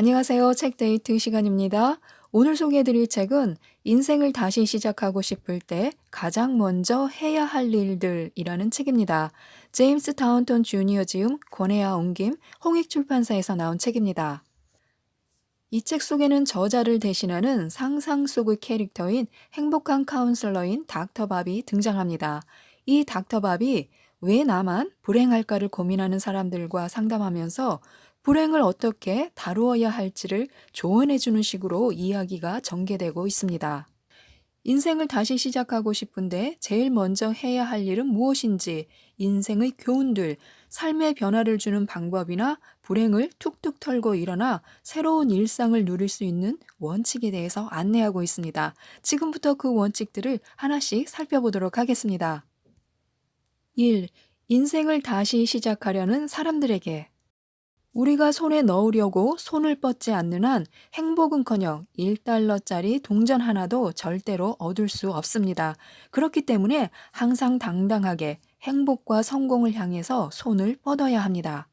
안녕하세요. 책데이트 시간입니다. 오늘 소개해드릴 책은 인생을 다시 시작하고 싶을 때 가장 먼저 해야 할 일들이라는 책입니다. 제임스 타운턴 주니어 지음, 권혜아 옮김, 홍익출판사에서 나온 책입니다. 이 책 속에는 저자를 대신하는 상상 속의 캐릭터인 행복한 카운슬러인 닥터 밥이 등장합니다. 이 닥터 밥이 왜 나만 불행할까를 고민하는 사람들과 상담하면서 불행을 어떻게 다루어야 할지를 조언해주는 식으로 이야기가 전개되고 있습니다. 인생을 다시 시작하고 싶은데 제일 먼저 해야 할 일은 무엇인지, 인생의 교훈들, 삶의 변화를 주는 방법이나 불행을 툭툭 털고 일어나 새로운 일상을 누릴 수 있는 원칙에 대해서 안내하고 있습니다. 지금부터 그 원칙들을 하나씩 살펴보도록 하겠습니다. 1. 인생을 다시 시작하려는 사람들에게 우리가 손에 넣으려고 손을 뻗지 않는 한 행복은커녕 1달러짜리 동전 하나도 절대로 얻을 수 없습니다. 그렇기 때문에 항상 당당하게 행복과 성공을 향해서 손을 뻗어야 합니다.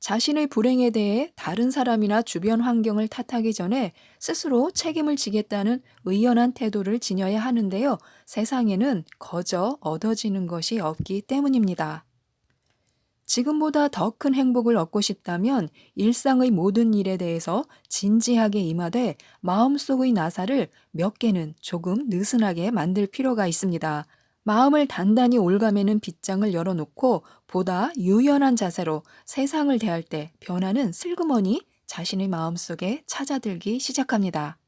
자신의 불행에 대해 다른 사람이나 주변 환경을 탓하기 전에 스스로 책임을 지겠다는 의연한 태도를 지녀야 하는데요. 세상에는 거저 얻어지는 것이 없기 때문입니다. 지금보다 더 큰 행복을 얻고 싶다면 일상의 모든 일에 대해서 진지하게 임하되 마음속의 나사를 몇 개는 조금 느슨하게 만들 필요가 있습니다. 마음을 단단히 올가매는 빗장을 열어놓고 보다 유연한 자세로 세상을 대할 때 변화는 슬그머니 자신의 마음속에 찾아들기 시작합니다.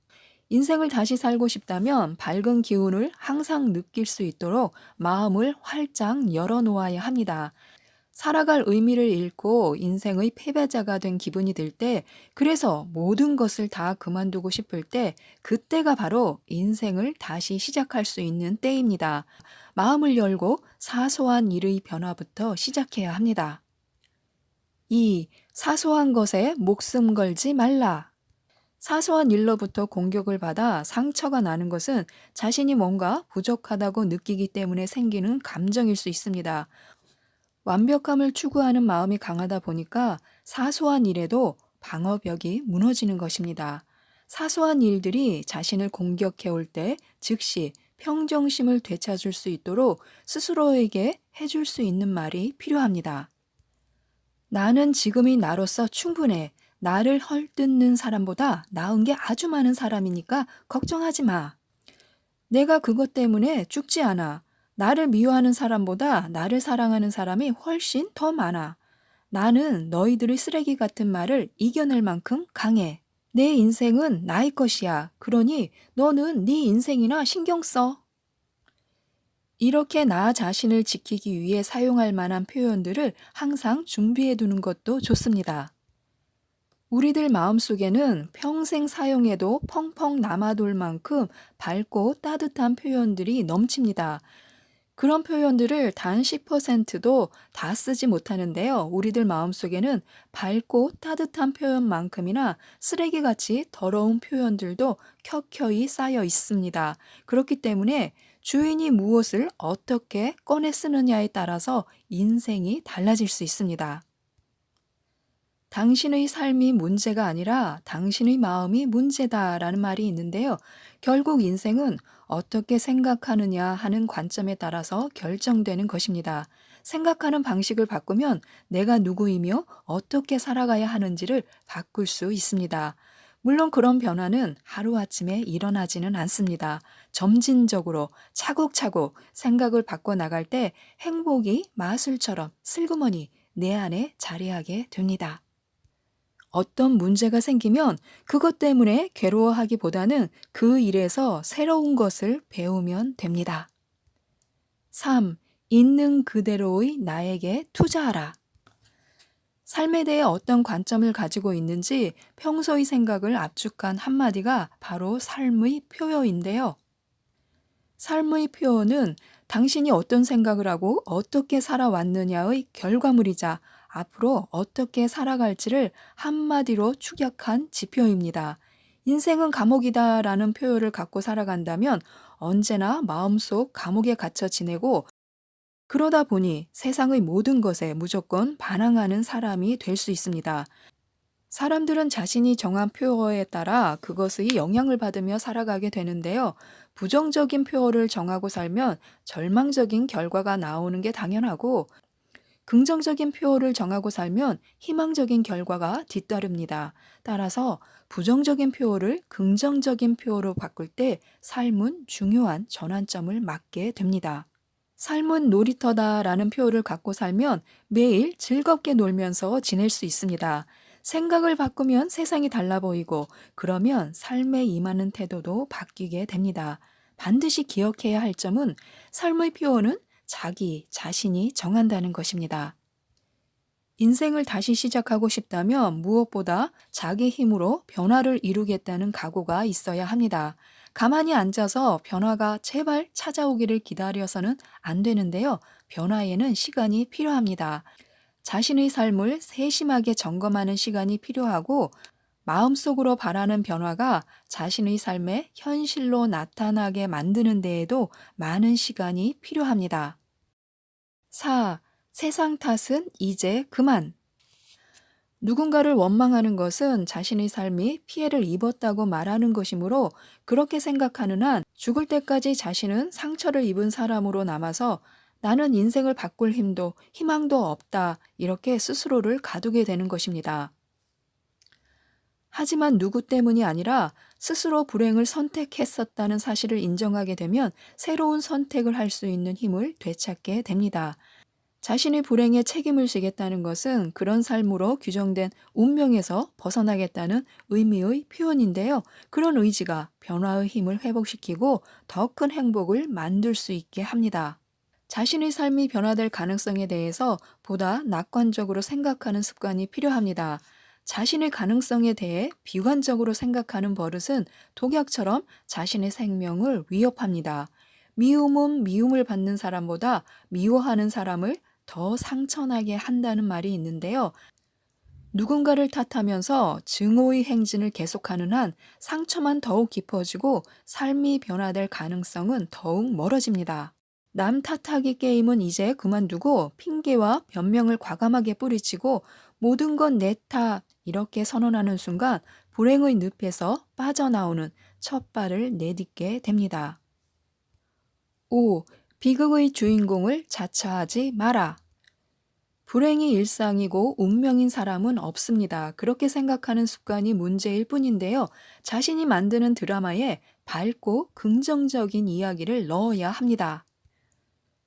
인생을 다시 살고 싶다면 밝은 기운을 항상 느낄 수 있도록 마음을 활짝 열어놓아야 합니다. 살아갈 의미를 잃고 인생의 패배자가 된 기분이 들 때, 그래서 모든 것을 다 그만두고 싶을 때, 그때가 바로 인생을 다시 시작할 수 있는 때입니다. 마음을 열고 사소한 일의 변화부터 시작해야 합니다. 2. 사소한 것에 목숨 걸지 말라. 사소한 일로부터 공격을 받아 상처가 나는 것은 자신이 뭔가 부족하다고 느끼기 때문에 생기는 감정일 수 있습니다. 완벽함을 추구하는 마음이 강하다 보니까 사소한 일에도 방어벽이 무너지는 것입니다. 사소한 일들이 자신을 공격해 올 때 즉시 평정심을 되찾을 수 있도록 스스로에게 해줄 수 있는 말이 필요합니다. 나는 지금의 나로서 충분해. 나를 헐뜯는 사람보다 나은 게 아주 많은 사람이니까 걱정하지 마. 내가 그것 때문에 죽지 않아. 나를 미워하는 사람보다 나를 사랑하는 사람이 훨씬 더 많아. 나는 너희들의 쓰레기 같은 말을 이겨낼 만큼 강해. 내 인생은 나의 것이야. 그러니 너는 네 인생이나 신경 써. 이렇게 나 자신을 지키기 위해 사용할 만한 표현들을 항상 준비해 두는 것도 좋습니다. 우리들 마음속에는 평생 사용해도 펑펑 남아돌 만큼 밝고 따뜻한 표현들이 넘칩니다. 그런 표현들을 단 10%도 다 쓰지 못하는데요. 우리들 마음속에는 밝고 따뜻한 표현만큼이나 쓰레기같이 더러운 표현들도 켜켜이 쌓여 있습니다. 그렇기 때문에 주인이 무엇을 어떻게 꺼내 쓰느냐에 따라서 인생이 달라질 수 있습니다. 당신의 삶이 문제가 아니라 당신의 마음이 문제다라는 말이 있는데요. 결국 인생은 어떻게 생각하느냐 하는 관점에 따라서 결정되는 것입니다. 생각하는 방식을 바꾸면 내가 누구이며 어떻게 살아가야 하는지를 바꿀 수 있습니다. 물론 그런 변화는 하루아침에 일어나지는 않습니다. 점진적으로 차곡차곡 생각을 바꿔 나갈 때 행복이 마술처럼 슬그머니 내 안에 자리하게 됩니다. 어떤 문제가 생기면 그것 때문에 괴로워하기보다는 그 일에서 새로운 것을 배우면 됩니다. 3. 있는 그대로의 나에게 투자하라. 삶에 대해 어떤 관점을 가지고 있는지 평소의 생각을 압축한 한마디가 바로 삶의 표어인데요. 삶의 표어는 당신이 어떤 생각을 하고 어떻게 살아왔느냐의 결과물이자 앞으로 어떻게 살아갈지를 한마디로 축약한 지표입니다. 인생은 감옥이다 라는 표현을 갖고 살아간다면 언제나 마음속 감옥에 갇혀 지내고 그러다 보니 세상의 모든 것에 무조건 반항하는 사람이 될 수 있습니다. 사람들은 자신이 정한 표어에 따라 그것의 영향을 받으며 살아가게 되는데요. 부정적인 표어를 정하고 살면 절망적인 결과가 나오는 게 당연하고, 긍정적인 표어를 정하고 살면 희망적인 결과가 뒤따릅니다. 따라서 부정적인 표어를 긍정적인 표어로 바꿀 때 삶은 중요한 전환점을 맞게 됩니다. 삶은 놀이터다 라는 표어를 갖고 살면 매일 즐겁게 놀면서 지낼 수 있습니다. 생각을 바꾸면 세상이 달라 보이고 그러면 삶에 임하는 태도도 바뀌게 됩니다. 반드시 기억해야 할 점은 삶의 표어는 자기 자신이 정한다는 것입니다. 인생을 다시 시작하고 싶다면 무엇보다 자기 힘으로 변화를 이루겠다는 각오가 있어야 합니다. 가만히 앉아서 변화가 제발 찾아오기를 기다려서는 안 되는데요. 변화에는 시간이 필요합니다. 자신의 삶을 세심하게 점검하는 시간이 필요하고 마음속으로 바라는 변화가 자신의 삶에 현실로 나타나게 만드는 데에도 많은 시간이 필요합니다. 4. 세상 탓은 이제 그만. 누군가를 원망하는 것은 자신의 삶이 피해를 입었다고 말하는 것이므로 그렇게 생각하는 한 죽을 때까지 자신은 상처를 입은 사람으로 남아서 나는 인생을 바꿀 힘도 희망도 없다. 이렇게 스스로를 가두게 되는 것입니다. 하지만 누구 때문이 아니라 스스로 불행을 선택했었다는 사실을 인정하게 되면 새로운 선택을 할 수 있는 힘을 되찾게 됩니다. 자신의 불행에 책임을 지겠다는 것은 그런 삶으로 규정된 운명에서 벗어나겠다는 의미의 표현인데요. 그런 의지가 변화의 힘을 회복시키고 더 큰 행복을 만들 수 있게 합니다. 자신의 삶이 변화될 가능성에 대해서 보다 낙관적으로 생각하는 습관이 필요합니다. 자신의 가능성에 대해 비관적으로 생각하는 버릇은 독약처럼 자신의 생명을 위협합니다. 미움은 미움을 받는 사람보다 미워하는 사람을 더 상처나게 한다는 말이 있는데요. 누군가를 탓하면서 증오의 행진을 계속하는 한 상처만 더욱 깊어지고 삶이 변화될 가능성은 더욱 멀어집니다. 남 탓하기 게임은 이제 그만두고 핑계와 변명을 과감하게 뿌리치고 모든 건 내 탓 이렇게 선언하는 순간 불행의 늪에서 빠져나오는 첫 발을 내딛게 됩니다. 5. 비극의 주인공을 자처하지 마라. 불행이 일상이고 운명인 사람은 없습니다. 그렇게 생각하는 습관이 문제일 뿐인데요. 자신이 만드는 드라마에 밝고 긍정적인 이야기를 넣어야 합니다.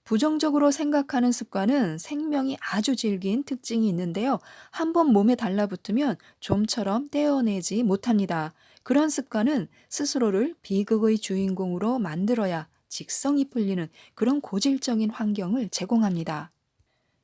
부정적으로 생각하는 습관은 생명이 아주 질긴 특징이 있는데요. 한번 몸에 달라붙으면 좀처럼 떼어내지 못합니다. 그런 습관은 스스로를 비극의 주인공으로 만들어야 직성이 풀리는 그런 고질적인 환경을 제공합니다.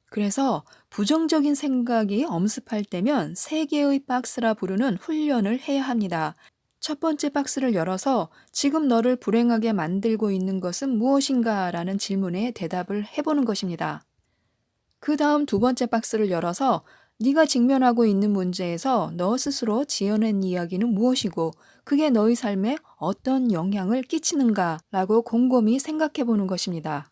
그래서 부정적인 생각이 엄습할 때면 세 개의 박스라 부르는 훈련을 해야 합니다. 첫 번째 박스를 열어서 지금 너를 불행하게 만들고 있는 것은 무엇인가 라는 질문에 대답을 해보는 것입니다. 그 다음 두 번째 박스를 열어서 네가 직면하고 있는 문제에서 너 스스로 지어낸 이야기는 무엇이고 그게 너의 삶에 어떤 영향을 끼치는가 라고 곰곰이 생각해 보는 것입니다.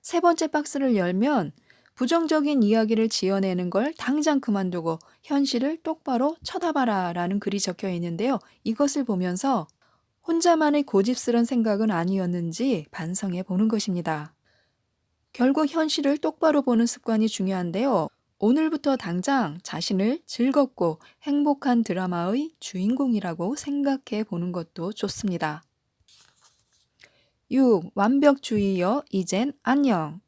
세 번째 박스를 열면 부정적인 이야기를 지어내는 걸 당장 그만두고 현실을 똑바로 쳐다봐라 라는 글이 적혀 있는데요. 이것을 보면서 혼자만의 고집스런 생각은 아니었는지 반성해 보는 것입니다. 결국 현실을 똑바로 보는 습관이 중요한데요. 오늘부터 당장 자신을 즐겁고 행복한 드라마의 주인공이라고 생각해 보는 것도 좋습니다. 6. 완벽주의여 이젠 안녕.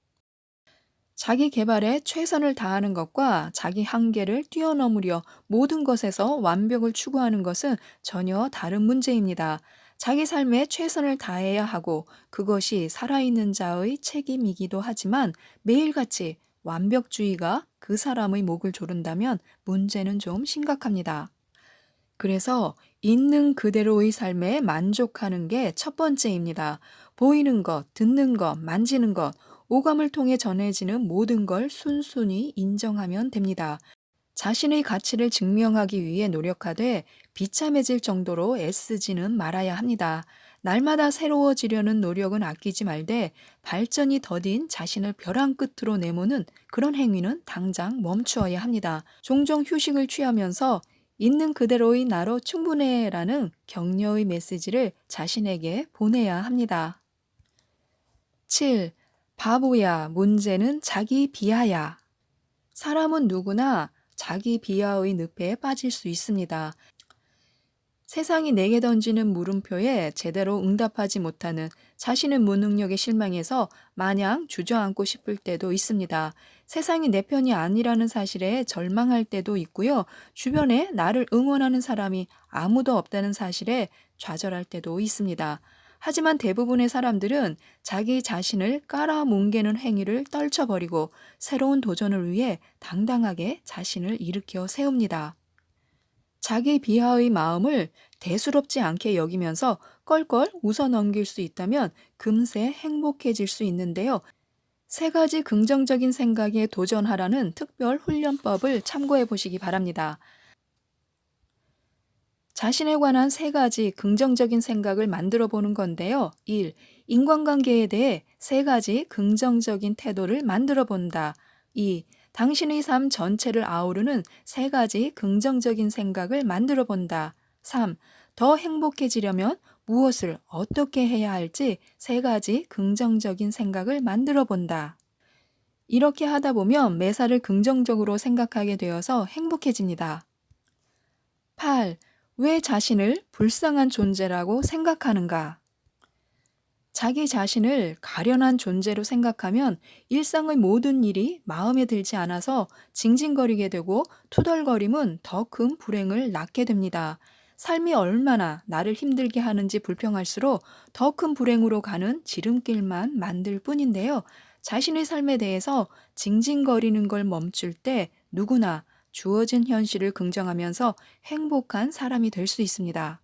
자기 개발에 최선을 다하는 것과 자기 한계를 뛰어넘으려 모든 것에서 완벽을 추구하는 것은 전혀 다른 문제입니다. 자기 삶에 최선을 다해야 하고 그것이 살아있는 자의 책임이기도 하지만 매일같이 완벽주의가 그 사람의 목을 조른다면 문제는 좀 심각합니다. 그래서 있는 그대로의 삶에 만족하는 게 첫 번째입니다. 보이는 것, 듣는 것, 만지는 것, 오감을 통해 전해지는 모든 걸 순순히 인정하면 됩니다. 자신의 가치를 증명하기 위해 노력하되 비참해질 정도로 애쓰지는 말아야 합니다. 날마다 새로워지려는 노력은 아끼지 말되 발전이 더딘 자신을 벼랑 끝으로 내모는 그런 행위는 당장 멈추어야 합니다. 종종 휴식을 취하면서 있는 그대로의 나로 충분해 라는 격려의 메시지를 자신에게 보내야 합니다. 7. 바보야, 문제는 자기 비하야. 사람은 누구나 자기 비하의 늪에 빠질 수 있습니다. 세상이 내게 던지는 물음표에 제대로 응답하지 못하는 자신의 무능력에 실망해서 마냥 주저앉고 싶을 때도 있습니다. 세상이 내 편이 아니라는 사실에 절망할 때도 있고요. 주변에 나를 응원하는 사람이 아무도 없다는 사실에 좌절할 때도 있습니다. 하지만 대부분의 사람들은 자기 자신을 깔아뭉개는 행위를 떨쳐버리고 새로운 도전을 위해 당당하게 자신을 일으켜 세웁니다. 자기 비하의 마음을 대수롭지 않게 여기면서 껄껄 웃어 넘길 수 있다면 금세 행복해질 수 있는데요. 세 가지 긍정적인 생각에 도전하라는 특별 훈련법을 참고해 보시기 바랍니다. 자신에 관한 세 가지 긍정적인 생각을 만들어 보는 건데요. 1. 인간관계에 대해 세 가지 긍정적인 태도를 만들어 본다. 2. 당신의 삶 전체를 아우르는 세 가지 긍정적인 생각을 만들어 본다. 3. 더 행복해지려면 무엇을 어떻게 해야 할지 세 가지 긍정적인 생각을 만들어 본다. 이렇게 하다 보면 매사를 긍정적으로 생각하게 되어서 행복해집니다. 8. 왜 자신을 불쌍한 존재라고 생각하는가? 자기 자신을 가련한 존재로 생각하면 일상의 모든 일이 마음에 들지 않아서 징징거리게 되고 투덜거림은 더 큰 불행을 낳게 됩니다. 삶이 얼마나 나를 힘들게 하는지 불평할수록 더 큰 불행으로 가는 지름길만 만들 뿐인데요. 자신의 삶에 대해서 징징거리는 걸 멈출 때 누구나 주어진 현실을 긍정하면서 행복한 사람이 될 수 있습니다.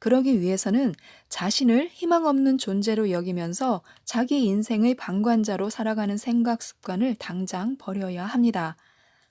그러기 위해서는 자신을 희망 없는 존재로 여기면서 자기 인생의 방관자로 살아가는 생각 습관을 당장 버려야 합니다.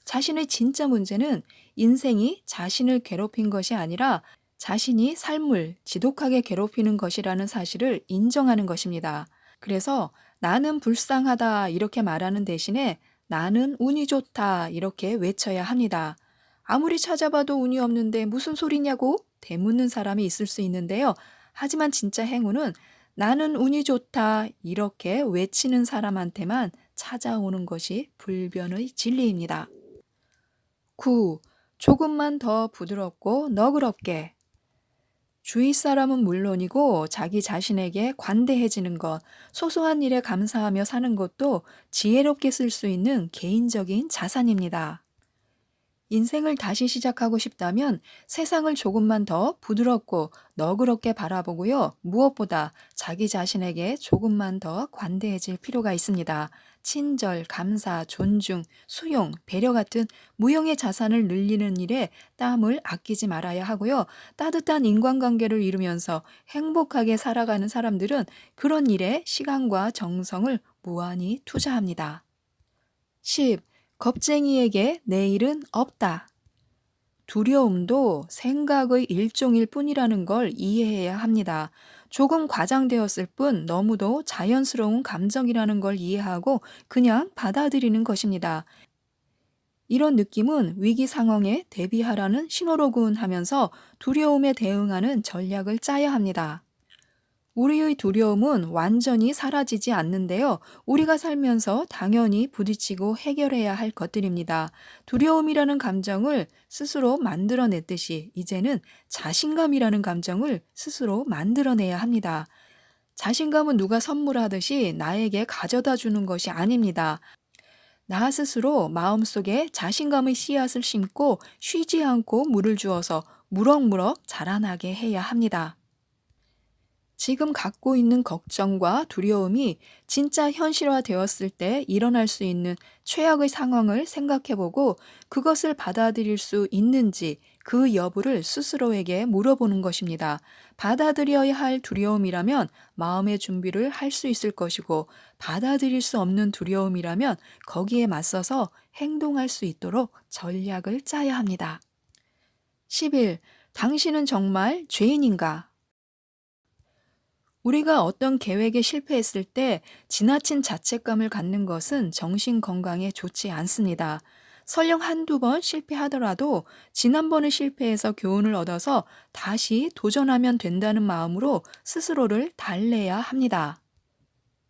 자신의 진짜 문제는 인생이 자신을 괴롭힌 것이 아니라 자신이 삶을 지독하게 괴롭히는 것이라는 사실을 인정하는 것입니다. 그래서 나는 불쌍하다 이렇게 말하는 대신에 나는 운이 좋다 이렇게 외쳐야 합니다. 아무리 찾아봐도 운이 없는데 무슨 소리냐고 대묻는 사람이 있을 수 있는데요. 하지만 진짜 행운은 나는 운이 좋다 이렇게 외치는 사람한테만 찾아오는 것이 불변의 진리입니다. 9. 조금만 더 부드럽고 너그럽게 주위 사람은 물론이고 자기 자신에게 관대해지는 것, 소소한 일에 감사하며 사는 것도 지혜롭게 쓸 수 있는 개인적인 자산입니다. 인생을 다시 시작하고 싶다면 세상을 조금만 더 부드럽고 너그럽게 바라보고요. 무엇보다 자기 자신에게 조금만 더 관대해질 필요가 있습니다. 친절, 감사, 존중, 수용, 배려 같은 무형의 자산을 늘리는 일에 땀을 아끼지 말아야 하고요. 따뜻한 인간관계를 이루면서 행복하게 살아가는 사람들은 그런 일에 시간과 정성을 무한히 투자합니다. 10. 겁쟁이에게 내일은 없다. 두려움도 생각의 일종일 뿐이라는 걸 이해해야 합니다. 조금 과장되었을 뿐 너무도 자연스러운 감정이라는 걸 이해하고 그냥 받아들이는 것입니다. 이런 느낌은 위기 상황에 대비하라는 신호로군 하면서 두려움에 대응하는 전략을 짜야 합니다. 우리의 두려움은 완전히 사라지지 않는데요. 우리가 살면서 당연히 부딪히고 해결해야 할 것들입니다. 두려움이라는 감정을 스스로 만들어냈듯이 이제는 자신감이라는 감정을 스스로 만들어내야 합니다. 자신감은 누가 선물하듯이 나에게 가져다 주는 것이 아닙니다. 나 스스로 마음속에 자신감의 씨앗을 심고 쉬지 않고 물을 주어서 무럭무럭 자라나게 해야 합니다. 지금 갖고 있는 걱정과 두려움이 진짜 현실화 되었을 때 일어날 수 있는 최악의 상황을 생각해 보고 그것을 받아들일 수 있는지 그 여부를 스스로에게 물어보는 것입니다. 받아들여야 할 두려움이라면 마음의 준비를 할 수 있을 것이고 받아들일 수 없는 두려움이라면 거기에 맞서서 행동할 수 있도록 전략을 짜야 합니다. 10일, 당신은 정말 죄인인가? 우리가 어떤 계획에 실패했을 때 지나친 자책감을 갖는 것은 정신 건강에 좋지 않습니다. 설령 한두 번 실패하더라도 지난번에 실패해서 교훈을 얻어서 다시 도전하면 된다는 마음으로 스스로를 달래야 합니다.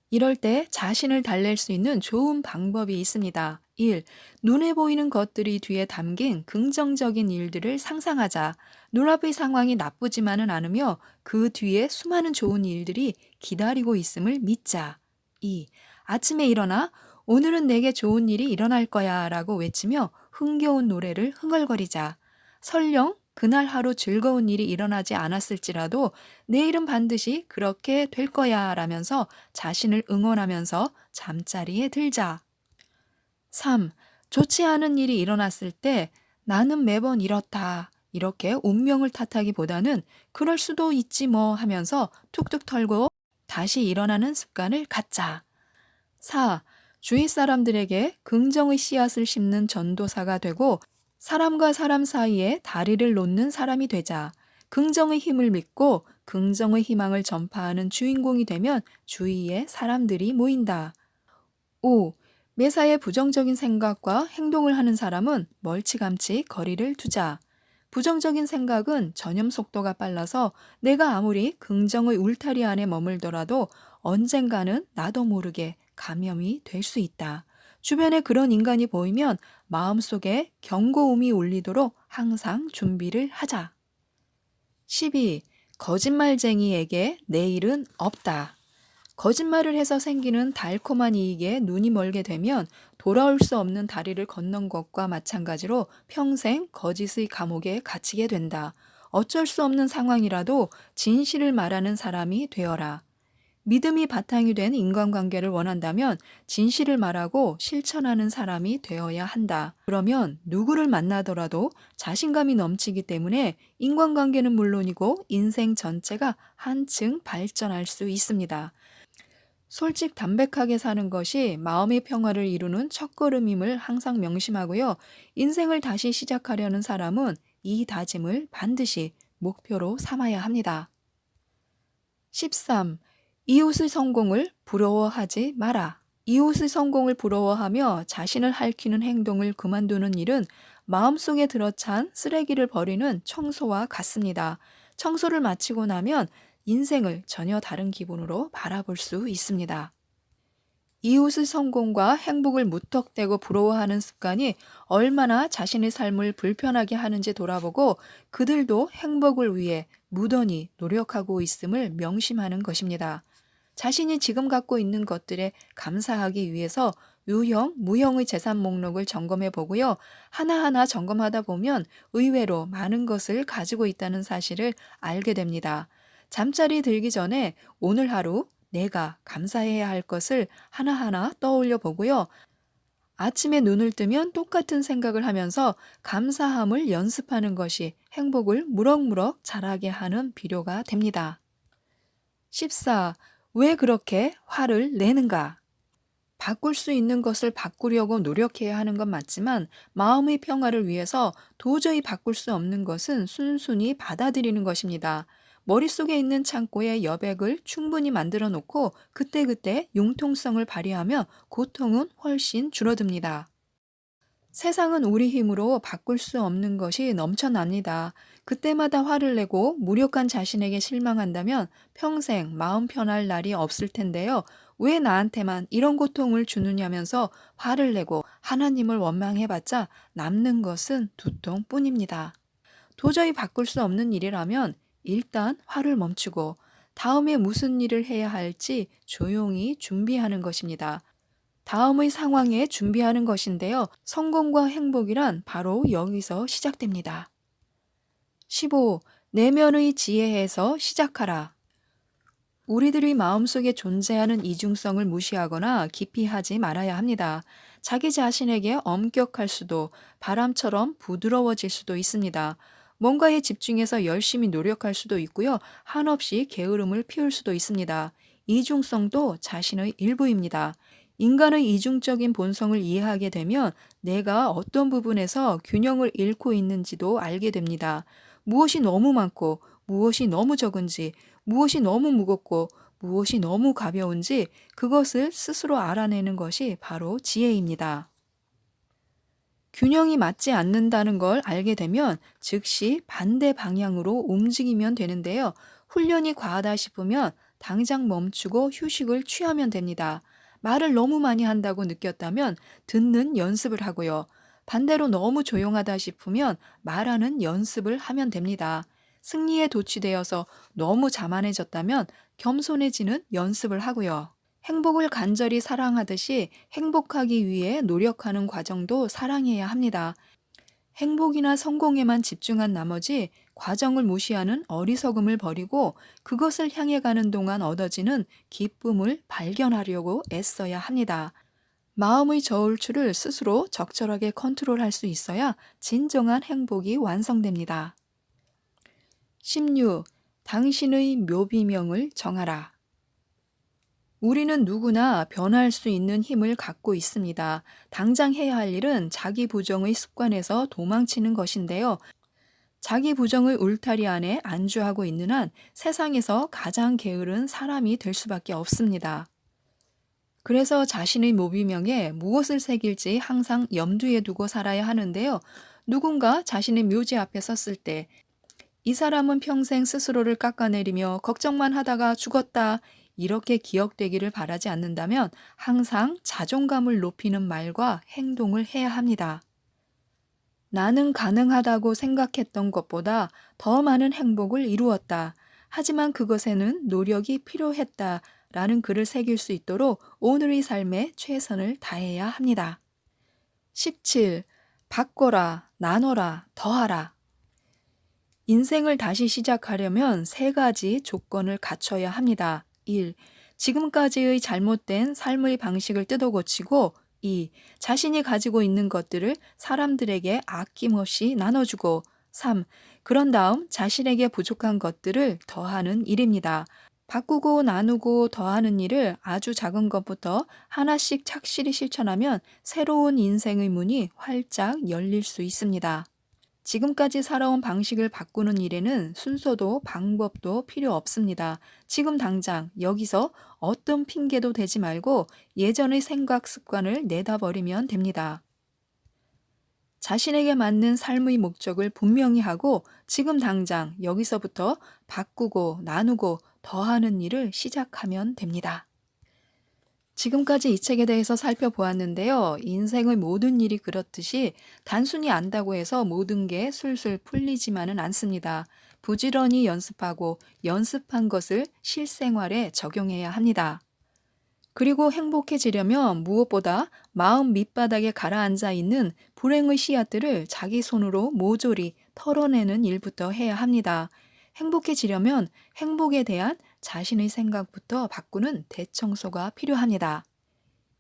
이럴 때 자신을 달랠 수 있는 좋은 방법이 있습니다. 1. 눈에 보이는 것들이 뒤에 담긴 긍정적인 일들을 상상하자. 눈앞의 상황이 나쁘지만은 않으며 그 뒤에 수많은 좋은 일들이 기다리고 있음을 믿자. 2. 아침에 일어나 오늘은 내게 좋은 일이 일어날 거야 라고 외치며 흥겨운 노래를 흥얼거리자. 설령 그날 하루 즐거운 일이 일어나지 않았을지라도 내일은 반드시 그렇게 될 거야 라면서 자신을 응원하면서 잠자리에 들자. 3. 좋지 않은 일이 일어났을 때 나는 매번 이렇다. 이렇게 운명을 탓하기보다는 그럴 수도 있지 뭐 하면서 툭툭 털고 다시 일어나는 습관을 갖자. 4. 주위 사람들에게 긍정의 씨앗을 심는 전도사가 되고 사람과 사람 사이에 다리를 놓는 사람이 되자. 긍정의 힘을 믿고 긍정의 희망을 전파하는 주인공이 되면 주위에 사람들이 모인다. 5. 매사에 부정적인 생각과 행동을 하는 사람은 멀찌감치 거리를 두자. 부정적인 생각은 전염 속도가 빨라서 내가 아무리 긍정의 울타리 안에 머물더라도 언젠가는 나도 모르게 감염이 될 수 있다. 주변에 그런 인간이 보이면 마음속에 경고음이 울리도록 항상 준비를 하자. 12. 거짓말쟁이에게 내일은 없다. 거짓말을 해서 생기는 달콤한 이익에 눈이 멀게 되면 돌아올 수 없는 다리를 건넌 것과 마찬가지로 평생 거짓의 감옥에 갇히게 된다. 어쩔 수 없는 상황이라도 진실을 말하는 사람이 되어라. 믿음이 바탕이 된 인간관계를 원한다면 진실을 말하고 실천하는 사람이 되어야 한다. 그러면 누구를 만나더라도 자신감이 넘치기 때문에 인간관계는 물론이고 인생 전체가 한층 발전할 수 있습니다. 솔직 담백하게 사는 것이 마음의 평화를 이루는 첫걸음임을 항상 명심하고요. 인생을 다시 시작하려는 사람은 이 다짐을 반드시 목표로 삼아야 합니다. 13. 이웃의 성공을 부러워하지 마라. 이웃의 성공을 부러워하며 자신을 핥히는 행동을 그만두는 일은 마음속에 들어찬 쓰레기를 버리는 청소와 같습니다. 청소를 마치고 나면 인생을 전혀 다른 기분으로 바라볼 수 있습니다. 이웃의 성공과 행복을 무턱대고 부러워하는 습관이 얼마나 자신의 삶을 불편하게 하는지 돌아보고 그들도 행복을 위해 무던히 노력하고 있음을 명심하는 것입니다. 자신이 지금 갖고 있는 것들에 감사하기 위해서 유형, 무형의 재산 목록을 점검해 보고요. 하나하나 점검하다 보면 의외로 많은 것을 가지고 있다는 사실을 알게 됩니다. 잠자리 들기 전에 오늘 하루 내가 감사해야 할 것을 하나하나 떠올려 보고요. 아침에 눈을 뜨면 똑같은 생각을 하면서 감사함을 연습하는 것이 행복을 무럭무럭 자라게 하는 비료가 됩니다. 14. 왜 그렇게 화를 내는가? 바꿀 수 있는 것을 바꾸려고 노력해야 하는 건 맞지만 마음의 평화를 위해서 도저히 바꿀 수 없는 것은 순순히 받아들이는 것입니다. 머릿속에 있는 창고에 여백을 충분히 만들어 놓고 그때그때 융통성을 발휘하며 고통은 훨씬 줄어듭니다. 세상은 우리 힘으로 바꿀 수 없는 것이 넘쳐납니다. 그때마다 화를 내고 무력한 자신에게 실망한다면 평생 마음 편할 날이 없을 텐데요. 왜 나한테만 이런 고통을 주느냐면서 화를 내고 하나님을 원망해봤자 남는 것은 두통 뿐입니다. 도저히 바꿀 수 없는 일이라면 일단 화를 멈추고 다음에 무슨 일을 해야 할지 조용히 준비하는 것입니다. 다음의 상황에 준비하는 것인데요. 성공과 행복이란 바로 여기서 시작됩니다. 15. 내면의 지혜에서 시작하라. 우리들의 마음속에 존재하는 이중성을 무시하거나 기피하지 말아야 합니다. 자기 자신에게 엄격할 수도 바람처럼 부드러워질 수도 있습니다. 뭔가에 집중해서 열심히 노력할 수도 있고요. 한없이 게으름을 피울 수도 있습니다. 이중성도 자신의 일부입니다. 인간의 이중적인 본성을 이해하게 되면 내가 어떤 부분에서 균형을 잃고 있는지도 알게 됩니다. 무엇이 너무 많고 무엇이 너무 적은지, 무엇이 너무 무겁고 무엇이 너무 가벼운지 그것을 스스로 알아내는 것이 바로 지혜입니다. 균형이 맞지 않는다는 걸 알게 되면 즉시 반대 방향으로 움직이면 되는데요. 훈련이 과하다 싶으면 당장 멈추고 휴식을 취하면 됩니다. 말을 너무 많이 한다고 느꼈다면 듣는 연습을 하고요. 반대로 너무 조용하다 싶으면 말하는 연습을 하면 됩니다. 승리에 도취되어서 너무 자만해졌다면 겸손해지는 연습을 하고요. 행복을 간절히 사랑하듯이 행복하기 위해 노력하는 과정도 사랑해야 합니다. 행복이나 성공에만 집중한 나머지 과정을 무시하는 어리석음을 버리고 그것을 향해 가는 동안 얻어지는 기쁨을 발견하려고 애써야 합니다. 마음의 저울추를 스스로 적절하게 컨트롤할 수 있어야 진정한 행복이 완성됩니다. 16. 당신의 묘비명을 정하라. 우리는 누구나 변할 수 있는 힘을 갖고 있습니다. 당장 해야 할 일은 자기 부정의 습관에서 도망치는 것인데요. 자기 부정의 울타리 안에 안주하고 있는 한 세상에서 가장 게으른 사람이 될 수밖에 없습니다. 그래서 자신의 묘비명에 무엇을 새길지 항상 염두에 두고 살아야 하는데요. 누군가 자신의 묘지 앞에 섰을 때 이 사람은 평생 스스로를 깎아내리며 걱정만 하다가 죽었다. 이렇게 기억되기를 바라지 않는다면 항상 자존감을 높이는 말과 행동을 해야 합니다. 나는 가능하다고 생각했던 것보다 더 많은 행복을 이루었다. 하지만 그것에는 노력이 필요했다. 라는 글을 새길 수 있도록 오늘의 삶에 최선을 다해야 합니다. 17. 바꿔라, 나눠라, 더하라. 인생을 다시 시작하려면 세 가지 조건을 갖춰야 합니다. 1. 지금까지의 잘못된 삶의 방식을 뜯어 고치고 2. 자신이 가지고 있는 것들을 사람들에게 아낌없이 나눠주고 3. 그런 다음 자신에게 부족한 것들을 더하는 일입니다. 바꾸고 나누고 더하는 일을 아주 작은 것부터 하나씩 착실히 실천하면 새로운 인생의 문이 활짝 열릴 수 있습니다. 지금까지 살아온 방식을 바꾸는 일에는 순서도 방법도 필요 없습니다. 지금 당장 여기서 어떤 핑계도 대지 말고 예전의 생각 습관을 내다버리면 됩니다. 자신에게 맞는 삶의 목적을 분명히 하고 지금 당장 여기서부터 바꾸고 나누고 더하는 일을 시작하면 됩니다. 지금까지 이 책에 대해서 살펴보았는데요. 인생의 모든 일이 그렇듯이 단순히 안다고 해서 모든 게 술술 풀리지만은 않습니다. 부지런히 연습하고 연습한 것을 실생활에 적용해야 합니다. 그리고 행복해지려면 무엇보다 마음 밑바닥에 가라앉아 있는 불행의 씨앗들을 자기 손으로 모조리 털어내는 일부터 해야 합니다. 행복해지려면 행복에 대한 자신의 생각부터 바꾸는 대청소가 필요합니다.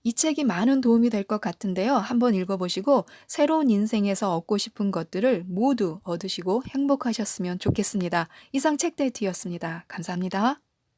이 책이 많은 도움이 될 것 같은데요. 한번 읽어보시고 새로운 인생에서 얻고 싶은 것들을 모두 얻으시고 행복하셨으면 좋겠습니다. 이상 책데이트였습니다. 감사합니다.